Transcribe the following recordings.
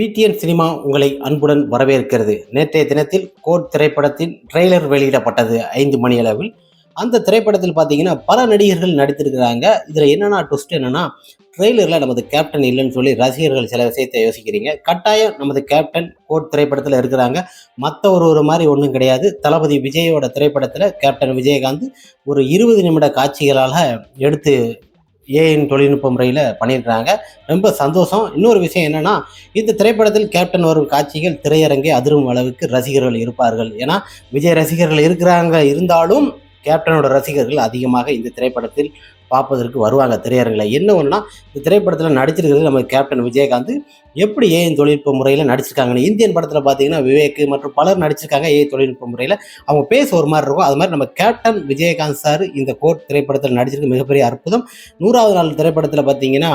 PTN cinema உங்களை அன்புடன் வரவேற்கிறது. நேற்றைய தினத்தில் கோட் திரைப்படத்தின் ட்ரெய்லர் வெளியிடப்பட்டது ஐந்து மணி அளவில். அந்த திரைப்படத்தில் பார்த்தீங்கன்னா பல நடிகர்கள் நடித்திருக்கிறாங்க. இதில் என்னென்னா ட்விஸ்ட் என்னென்னா ட்ரெய்லரில் நமது கேப்டன் இல்லைன்னு சொல்லி ரசிகர்கள் சில விஷயத்தை யோசிக்கிறீங்க. கட்டாயம் நமது கேப்டன் கோட் திரைப்படத்தில் இருக்கிறாங்க. மற்ற ஒரு ஒரு மாதிரி ஒன்றும் கிடையாது. தளபதி விஜயோட திரைப்படத்தில் கேப்டன் விஜயகாந்த் ஒரு இருபது நிமிட காட்சிகளால் எடுத்து ஏஎன் தொழில்நுட்ப முறையில் பண்ணியிருக்கிறாங்க. ரொம்ப சந்தோஷம். இன்னொரு விஷயம் என்னென்னா இந்த திரைப்படத்தில் கேப்டன் வரும் காட்சிகள் திரையரங்கை அதிரும் அளவுக்கு ரசிகர்கள் இருப்பார்கள். ஏன்னா விஜய் ரசிகர்கள் இருக்கிறாங்க. இருந்தாலும் கேப்டனோட ரசிகர்கள் அதிகமாக இந்த திரைப்படத்தில் பார்ப்பதற்கு வருவாங்க திரையரங்கில். என்ன ஒன்றுனா இந்த திரைப்படத்தில் நடிச்சிருக்கிறது நம்ம கேப்டன் விஜயகாந்த். எப்படி ஏ தொழில்நுட்ப முறையில் நடிச்சிருக்காங்கன்னு இந்தியன் படத்தில் பார்த்தீங்கன்னா விவேக் மற்றும் பலர் நடிச்சிருக்காங்க ஏ தொழில்நுட்ப முறையில். அவங்க பேச ஒரு மாதிரி இருக்கும். அது மாதிரி நம்ம கேப்டன் விஜயகாந்த் சார் இந்த கோட் திரைப்படத்தில் நடிச்சிருக்க மிகப்பெரிய அற்புதம். நூறாவது நாள் திரைப்படத்தில் பார்த்தீங்கன்னா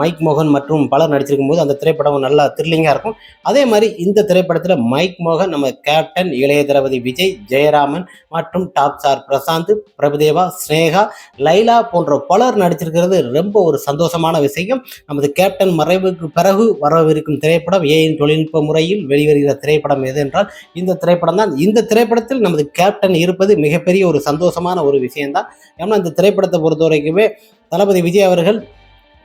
மைக் மோகன் மற்றும் பலர் நடிச்சிருக்கும் போது அந்த திரைப்படம் நல்லா த்ரில்லிங்காக இருக்கும். அதே மாதிரி இந்த திரைப்படத்தில் மைக் மோகன் நம்ம கேப்டன் இளைய தளபதி விஜய் ஜெயராமன் மற்றும் டாப் ஸ்டார் பிரசாந்த் பிரபுதேவா ஸ்னேகா லைலா போன்ற பலர் நடிச்சிருக்கிறது. ரொம்ப ஒரு சந்தோஷமான விஷயம். நமது கேப்டன் மறைவுக்கு பிறகு வரவிருக்கும் திரைப்படம் ஏயின் தொழில்நுட்ப முறையில் வெளிவருகிற திரைப்படம் எது என்றால் இந்த திரைப்படம் தான். இந்த திரைப்படத்தில் நமது கேப்டன் இருப்பது மிகப்பெரிய ஒரு சந்தோஷமான ஒரு விஷயம்தான். ஏன்னா இந்த திரைப்படத்தை பொறுத்த வரைக்குமே தளபதி விஜய் அவர்கள்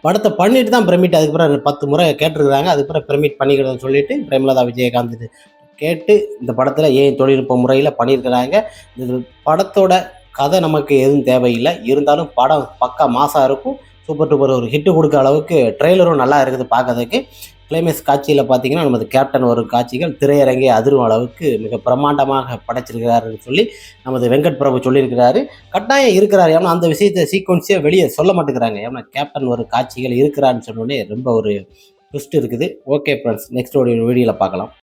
படத்தை பண்ணிட்டு தான் பிரமிட் அதுக்கப்புறம் பத்து முறை கேட்டிருக்கிறாங்க. அதுக்கப்புறம் பிரமிட் பண்ணிக்கிறதுன்னு சொல்லிட்டு பிரேமலதா விஜயகாந்த் கேட்டு இந்த படத்தில் ஏன் தொழில்நுட்ப முறையில் பண்ணியிருக்கிறாங்க. இந்த படத்தோட கதை நமக்கு எதுவும் தேவையில்லை. இருந்தாலும் படம் பக்கா மாசாக இருக்கும். சூப்பர் டூப்பர் ஒரு ஹிட்டு கொடுக்க அளவுக்கு ட்ரெய்லரும் நல்லா இருக்குது பார்க்கறதுக்கு. கிளைமேக்ஸ் காட்சியில் பார்த்தீங்கன்னா நமது கேப்டன் வரும் காட்சிகள் திரையரங்கை அதிரும் அளவுக்கு மிக பிரமாண்டமாக படைச்சிருக்கிறாருன்னு சொல்லி நமது வெங்கட் பிரபு சொல்லியிருக்கிறாரு. கட்டாயம் இருக்கிறார். ஏன்னா அந்த விஷயத்தை சீக்வன்ஸே வெளியே சொல்ல மாட்டேங்கிறாங்க. ஏன்னா கேப்டன் ஒரு காட்சிகள் இருக்கிறான்னு சொன்னோடனே ரொம்ப ஒரு ட்விஸ்ட் இருக்குது. ஓகே ஃப்ரெண்ட்ஸ் நெக்ஸ்ட் ஒரு வீடியோவில் பார்க்கலாம்.